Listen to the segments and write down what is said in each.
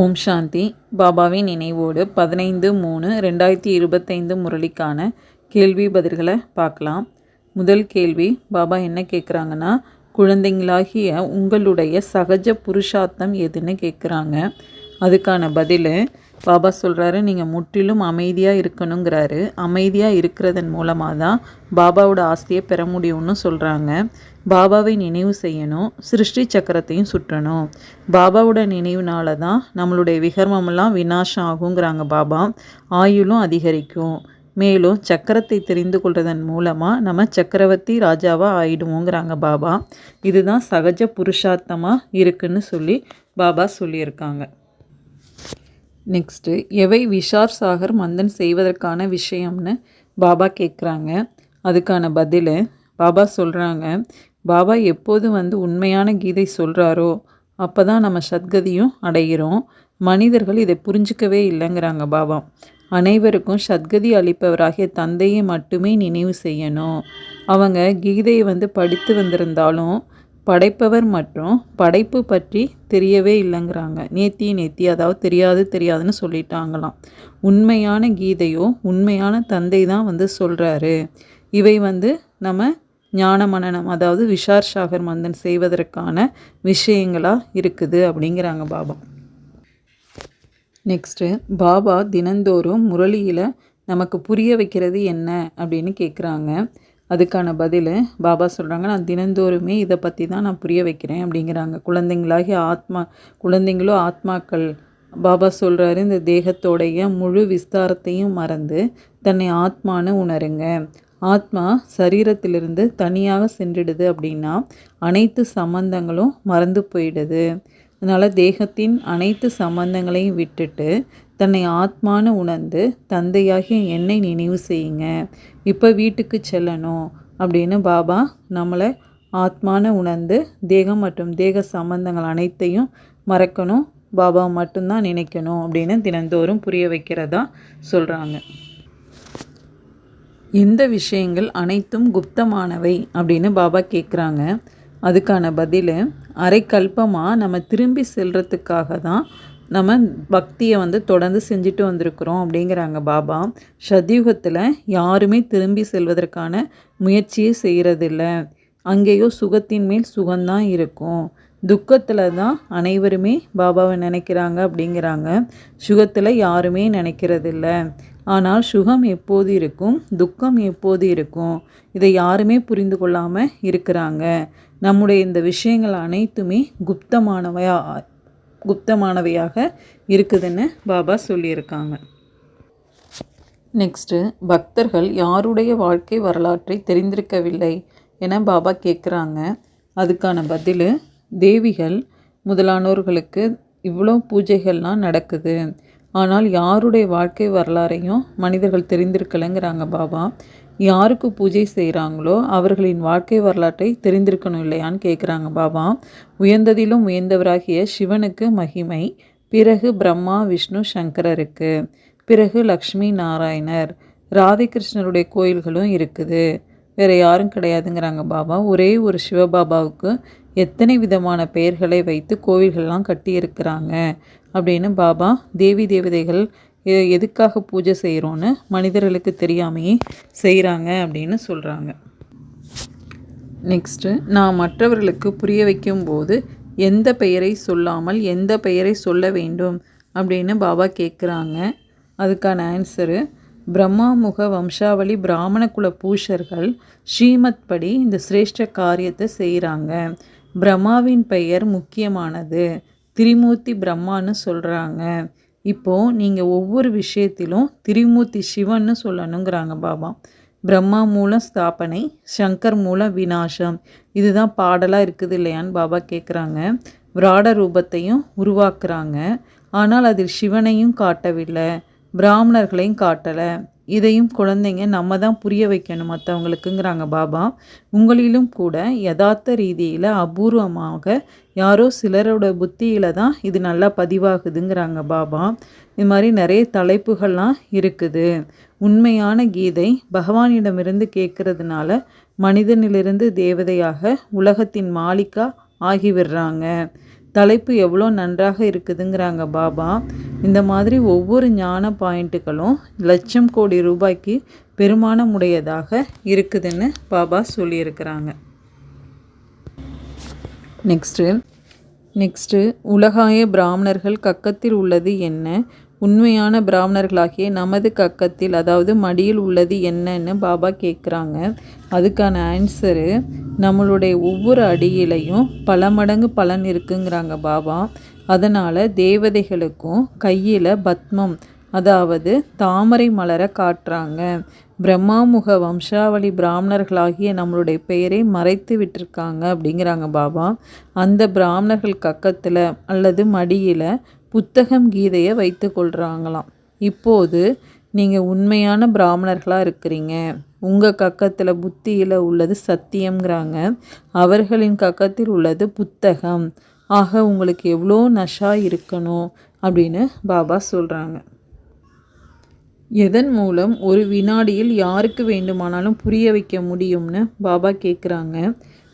ஓம் சாந்தி. பாபாவின் நினைவோடு பதினைந்து மூணு ரெண்டாயிரத்தி இருபத்தைந்து முரளிக்கான கேள்வி பதில்களை பார்க்கலாம். முதல் கேள்வி பாபா என்ன கேட்குறாங்கன்னா குழந்தைங்களாகிய உங்களுடைய சகஜ புருஷார்த்தம் எதுன்னு கேட்குறாங்க அதுக்கான பதில் பாபா சொல்கிறாரு நீங்கள் முற்றிலும் அமைதியாக இருக்கணுங்கிறாரு. அமைதியாக இருக்கிறதன் மூலமாக தான் பாபாவோட ஆஸ்தியை பெற முடியும்னு சொல்கிறாங்க பாபாவை நினைவு செய்யணும் சிருஷ்டி சக்கரத்தையும் சுற்றணும். பாபாவோட நினைவுனால தான் நம்மளுடைய விகர்மமெல்லாம் வினாசம் ஆகுங்கிறாங்க பாபா. ஆயுளும் அதிகரிக்கும். மேலும் சக்கரத்தை தெரிந்து கொள்வதன் மூலமாக நம்ம சக்கரவர்த்தி ராஜாவாக ஆயிடுவோங்கிறாங்க பாபா. இதுதான் சகஜ புருஷார்த்தமாக இருக்குன்னு சொல்லி பாபா சொல்லியிருக்காங்க. நெக்ஸ்ட்டு எவை விஷார் சாகர் மந்தன் செய்வதற்கான விஷயம்னு பாபா கேட்குறாங்க அதுக்கான பதில் பாபா சொல்கிறாங்க பாபா எப்போது வந்து உண்மையான கீதை சொல்கிறாரோ அப்போ தான் நம்ம சத்கதியும் அடைகிறோம். மனிதர்கள் இதை புரிஞ்சிக்கவே இல்லைங்கிறாங்க பாபா. அனைவருக்கும் சத்கதி அளிப்பவராகிய தந்தையை மட்டுமே நினைவு செய்யணும். அவங்க கீதையை வந்து படித்து வந்திருந்தாலும் படைப்பவர் மற்றும் படைப்பு பற்றி தெரியவே இல்லைங்கிறாங்க. நேத்தி நேத்தி அதாவது தெரியாது தெரியாதுன்னு சொல்லிட்டாங்களாம். உண்மையான கீதையோ உண்மையான தந்தை தான் வந்து சொல்கிறாரு இவை வந்து நம்ம ஞான மனநம் அதாவது விஷார் சாகர் மந்தன் செய்வதற்கான விஷயங்களாக இருக்குது அப்படிங்கிறாங்க பாபா. நெக்ஸ்ட்டு பாபா தினந்தோறும் முரளியில் நமக்கு புரிய வைக்கிறது என்ன அப்படின்னு கேட்குறாங்க அதுக்கான பதில் பாபா சொல்கிறாங்க நான் தினந்தோறுமே இதை பற்றி தான் நான் புரிய வைக்கிறேன் அப்படிங்கிறாங்க. குழந்தைங்களாகி ஆத்மா குழந்தைங்களும் ஆத்மாக்கள் பாபா சொல்கிறாரு இந்த தேகத்தோடைய முழு விஸ்தாரத்தையும் மறந்து தன்னை ஆத்மான்னு உணருங்க. ஆத்மா சரீரத்திலிருந்து தனியாக சென்றுடுது அப்படின்னா அனைத்து சம்பந்தங்களும் மறந்து போயிடுது. அதனால் தேகத்தின் அனைத்து சம்பந்தங்களையும் விட்டுட்டு தன்னை ஆத்மானு உணர்ந்து தந்தையாகிய என்னை நினைவு செய்யுங்க. இப்போ வீட்டுக்கு செல்லணும் அப்படின்னு பாபா நம்மளை ஆத்மான உணர்ந்து தேகம் மற்றும் தேக சம்பந்தங்கள் அனைத்தையும் மறக்கணும். பாபா மட்டும்தான் நினைக்கணும் அப்படின்னு தினந்தோறும் புரிய வைக்கிறதா சொல்கிறாங்க எந்த விஷயங்கள் அனைத்தும் குப்தமானவை அப்படின்னு பாபா கேட்குறாங்க அதுக்கான பதில் அரைக்கல்பமாக நம்ம திரும்பி செல்கிறதுக்காக தான் நம்ம பக்தியை வந்து தொடர்ந்து செஞ்சுட்டு வந்திருக்கிறோம் அப்படிங்கிறாங்க பாபா. சத்யுகத்தில் யாருமே திரும்பி செல்வதற்கான முயற்சியே செய்கிறதில்ல அங்கேயோ சுகத்தின் மேல் சுகம்தான் இருக்கும். துக்கத்தில் தான் அனைவருமே பாபாவை நினைக்கிறாங்க அப்படிங்கிறாங்க. சுகத்தில் யாருமே நினைக்கிறதில்ல. ஆனால் சுகம் எப்போது இருக்கும்? துக்கம் எப்போது இருக்கும்? இதை யாருமே புரிந்து கொள்ளாமல் இருக்கிறாங்க. நம்முடைய இந்த விஷயங்கள் அனைத்துமே குப்தமானவையா குப்தமானவையாக இருக்குதுன்னு பாபா சொல்லியிருக்காங்க. நெக்ஸ்ட்டு பக்தர்கள் யாருடைய வாழ்க்கை வரலாற்றை தெரிந்திருக்கவில்லை என பாபா கேட்குறாங்க. அதுக்கான பதில் தேவிகள் முதலானோர்களுக்கு இவ்வளோ பூஜைகள்லாம் நடக்குது. ஆனால் யாருடைய வாழ்க்கை வரலாறையும் மனிதர்கள் தெரிந்திருக்கலைங்கிறாங்க பாபா. யாருக்கு பூஜை செய்கிறாங்களோ அவர்களின் வாழ்க்கை வரலாற்றை தெரிந்திருக்கணும் இல்லையான்னு கேட்குறாங்க பாபா. உயர்ந்ததிலும் உயர்ந்தவராகிய சிவனுக்கு மகிமை பிறகு பிரம்மா விஷ்ணு சங்கரருக்கு பிறகு லக்ஷ்மி நாராயணர் ராதிகிருஷ்ணருடைய கோயில்களும் இருக்குது. வேறு யாரும் கிடையாதுங்கிறாங்க பாபா. ஒரே ஒரு சிவபாபாவுக்கு எத்தனை விதமான பெயர்களை வைத்து கோவில்கள்லாம் கட்டியிருக்கிறாங்க அப்படின்னு பாபா தேவி தேவதைகள் எதுக்காக பூஜை செய்கிறோன்னு மனிதர்களுக்கு தெரியாமையே செய்கிறாங்க அப்படின்னு சொல்கிறாங்க நெக்ஸ்ட்டு நான் மற்றவர்களுக்கு புரிய வைக்கும்போது எந்த பெயரை சொல்லாமல் எந்த பெயரை சொல்ல வேண்டும் அப்படின்னு பாபா கேட்குறாங்க அதுக்கான ஆன்சரு பிரம்மாமுக வம்சாவளி பிராமண குல பூஷர்கள் ஸ்ரீமத் படி இந்த சிரேஷ்ட காரியத்தை செய்கிறாங்க பிரம்மாவின் பெயர் முக்கியமானது. திரிமூர்த்தி பிரம்மான்னு சொல்கிறாங்க இப்போது நீங்கள் ஒவ்வொரு விஷயத்திலும் திரிமூர்த்தி சிவன்னு சொல்லணுங்கிறாங்க பாபா. பிரம்மா மூலம் ஸ்தாபனை சங்கர் மூலம் வினாசம் இதுதான் பாடலாக இருக்குது இல்லையான்னு பாபா கேட்குறாங்க விராட ரூபத்தையும் உருவாக்குறாங்க. ஆனால் அதில் சிவனையும் காட்டவில்லை. பிராமணர்களையும் காட்டலை. இதையும் குழந்தைங்க நம்ம தான் புரிய வைக்கணும் மற்றவங்களுக்குங்கிறாங்க பாபா. உங்களிலும் கூட யதார்த்த ரீதியில் அபூர்வமாக யாரோ சிலரோட புத்தியில் தான் இது நல்லா பதிவாகுதுங்கிறாங்க பாபா. இது மாதிரி நிறைய தலைப்புகள்லாம் இருக்குது. உண்மையான கீதை பகவானிடமிருந்து கேட்கறதுனால மனிதனிலிருந்து தேவதையாக உலகத்தின் மாலிக்கா ஆகிவிடுறாங்க. தலைப்பு எவ்வளோ நன்றாக இருக்குதுங்கிறாங்க பாபா. இந்த மாதிரி ஒவ்வொரு ஞான பாயிண்ட்டுகளும் லட்சம் கோடி ரூபாய்க்கு பெருமானமுடையதாக இருக்குதுன்னு பாபா சொல்லியிருக்கிறாங்க. நெக்ஸ்ட்டு நெக்ஸ்ட்டு உலகாய பிராமணர்கள் கக்கத்தில் உள்ளது என்ன? உண்மையான பிராமணர்களாகிய நமது கக்கத்தில் அதாவது மடியில் உள்ளது என்னன்னு பாபா கேட்குறாங்க. அதுக்கான ஆன்சரு நம்மளுடைய ஒவ்வொரு அடியிலையும் பல மடங்கு பலன் இருக்குங்கிறாங்க பாபா. அதனால் தேவதைகளுக்கும் கையில் பத்மம் அதாவது தாமரை மலரை காட்டுறாங்க. பிரம்மாமுக வம்சாவளி பிராமணர்களாகிய நம்மளுடைய பெயரை மறைத்து விட்டுருக்காங்க அப்படிங்கிறாங்க பாபா. அந்த பிராமணர்கள் கக்கத்தில் அல்லது மடியில் புத்தகம் கீதையை வைத்து கொள்கிறாங்களாம் இப்போது நீங்கள் உண்மையான பிராமணர்களாக இருக்கிறீங்க. உங்கள் கக்கத்தில் புத்தியில் உள்ளது சத்தியம்ங்கிறாங்க. அவர்களின் கக்கத்தில் உள்ளது புத்தகம். ஆக உங்களுக்கு எவ்வளோ நஷா இருக்கணும் அப்படின்னு பாபா சொல்கிறாங்க எதன் மூலம் ஒரு வினாடியில் யாருக்கு வேண்டுமானாலும் புரிய வைக்க முடியும்னு பாபா கேட்குறாங்க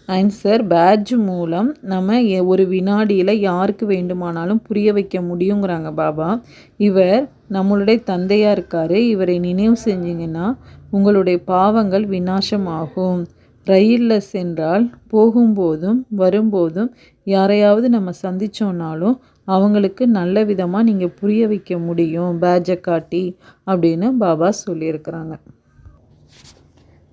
ஆன்சர் பேட்ஜ் மூலம் நம்ம ஒரு வினாடியில் யாருக்கு வேண்டுமானாலும் புரிய வைக்க முடியுங்கிறாங்க பாபா. இவர் நம்மளுடைய தந்தையாக இருக்கார். இவரை நினைவு செஞ்சிங்கன்னா உங்களுடைய பாவங்கள் விநாசமாகும். ரயிலில் சென்றால் போகும்போதும் வரும்போதும் யாரையாவது நம்ம சந்தித்தோன்னாலும் அவங்களுக்கு நல்ல விதமாக நீங்கள் புரிய வைக்க முடியும் பேஜை காட்டி அப்படின்னு பாபா சொல்லியிருக்கிறாங்க.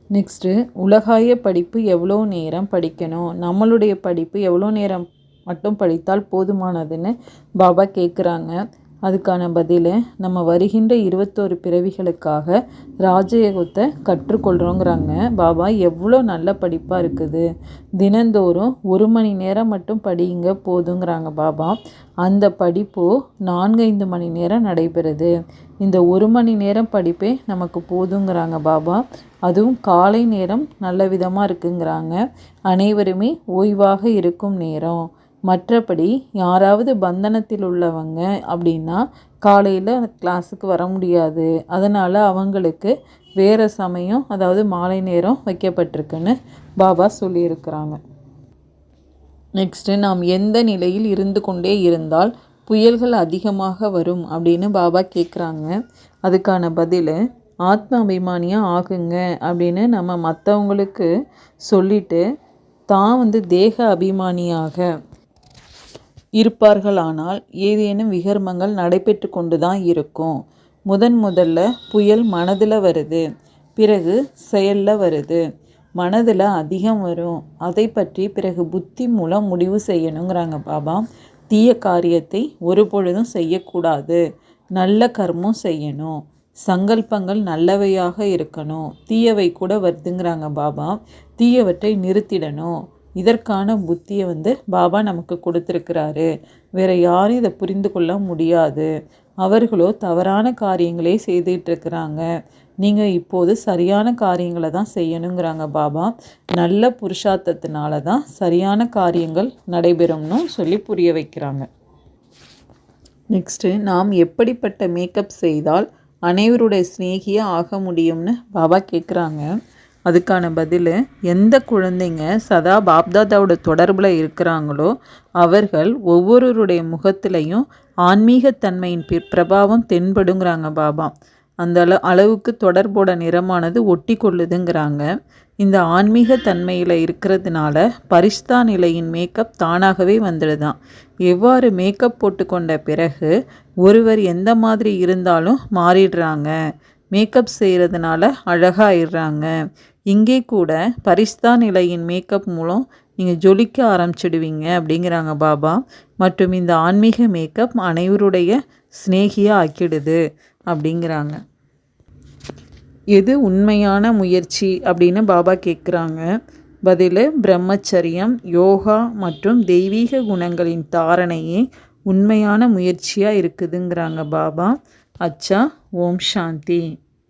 நெக்ஸ்ட்டு உலகாய படிப்பு எவ்வளோ நேரம் படிக்கணும்? நம்மளுடைய படிப்பு எவ்வளோ நேரம் மட்டும் படித்தால் போதுமானதுன்னு பாபா கேட்குறாங்க அதுக்கான பதில் நம்ம வருகின்ற இருபத்தோரு பிறவிகளுக்காக ராஜயோகத்தை கற்றுக்கொள்கிறோங்கிறாங்க பாபா எவ்வளோ நல்ல படிப்பாக இருக்குது. தினந்தோறும் ஒரு மணி நேரம் மட்டும் படிங்க போதுங்கிறாங்க பாபா. அந்த படிப்பு நான்கைந்து மணி நேரம் நடைபெறுது. இந்த ஒரு மணி நேரம் படிப்பே நமக்கு போதுங்கிறாங்க பாபா. அதுவும் காலை நேரம் நல்ல விதமாக இருக்குங்கிறாங்க. அனைவருமே ஓய்வாக இருக்கும் நேரம். மற்றபடி யாராவது பந்தனத்தில் உள்ளவங்க அப்படின்னா காலையில் கிளாஸுக்கு வர முடியாது. அதனால் அவங்களுக்கு வேறு சமயம் அதாவது மாலை நேரம் வைக்கப்பட்டிருக்குன்னு பாபா சொல்லியிருக்கிறாங்க. நெக்ஸ்ட்டு நாம் எந்த நிலையில் இருந்து கொண்டே இருந்தால் புயல்கள் அதிகமாக வரும் அப்படின்னு பாபா கேட்குறாங்க அதுக்கான பதில் ஆத்ம அபிமானியாக ஆகுங்க அப்படின்னு நம்ம மற்றவங்களுக்கு சொல்லிவிட்டு தான் வந்து தேக அபிமானியாக இருப்பார்களானால் ஏதேனும் விகர்மங்கள் நடைபெற்று கொண்டு தான் இருக்கும். முதன் முதல்ல புயல் மனதில் வருது. பிறகு செயலில் வருது. மனதில் அதிகம் வரும். அதை பற்றி பிறகு புத்தி மூலம் முடிவு செய்யணுங்கிறாங்க பாபா. தீய காரியத்தை ஒரு பொழுதும் செய்யக்கூடாது. நல்ல கர்மம் செய்யணும். சங்கல்பங்கள் நல்லவையாக இருக்கணும். தீயவை கூட வருதுங்கிறாங்க பாபா. தீயவற்றை நிறுத்திடணும். இதற்கான புத்தியை வந்து பாபா நமக்கு கொடுத்துருக்கிறாரு. வேற யாரும் இதை புரிந்து கொள்ள முடியாது. அவர்களோ தவறான காரியங்களே செய்துட்டு இருக்கிறாங்க நீங்கள் இப்போது சரியான காரியங்களை தான் செய்யணுங்கிறாங்க பாபா. நல்ல புருஷார்த்தத்தினால தான் சரியான காரியங்கள் நடைபெறும்னு சொல்லி புரிய வைக்கிறாங்க. நெக்ஸ்ட்டு நாம் எப்படிப்பட்ட மேக்கப் செய்தால் அனைவருடைய சிநேகியாக ஆக முடியும்னு பாபா கேட்குறாங்க அதுக்கான பதில் எந்த குழந்தைங்க சதா பாப்தாதாவோட தொடர்பில் இருக்கிறாங்களோ அவர்கள் ஒவ்வொருவருடைய முகத்திலையும் ஆன்மீகத்தன்மையின் பிரபாவம் தென்படுங்கிறாங்க பாபா. அந்த அள அளவுக்கு தொடர்போட நிறமானது ஒட்டி கொள்ளுதுங்கிறாங்க. இந்த ஆன்மீக தன்மையில் இருக்கிறதுனால பரிஷ்தா நிலையின் மேக்கப் தானாகவே வந்துடுதான். எவ்வாறு மேக்கப் போட்டுக்கொண்ட பிறகு ஒருவர் எந்த மாதிரி இருந்தாலும் மாறிடுறாங்க. மேக்கப் செய்கிறதுனால அழகாயிடுறாங்க. இங்கே கூட பரிஸ்தா நிலையின் மேக்கப் மூலம் நீங்கள் ஜொலிக்க ஆரம்பிச்சிடுவீங்க அப்படிங்கிறாங்க பாபா. மற்றும் இந்த ஆன்மீக மேக்கப் அனைவருடைய ஸ்னேகியாக ஆக்கிடுது அப்படிங்கிறாங்க. எது உண்மையான முயற்சி அப்படின்னு பாபா கேட்குறாங்க பதில் பிரம்மச்சரியம் யோகா மற்றும் தெய்வீக குணங்களின் தாரணையே உண்மையான முயற்சியாக இருக்குதுங்கிறாங்க பாபா. அச்சா ஓம் சாந்தி.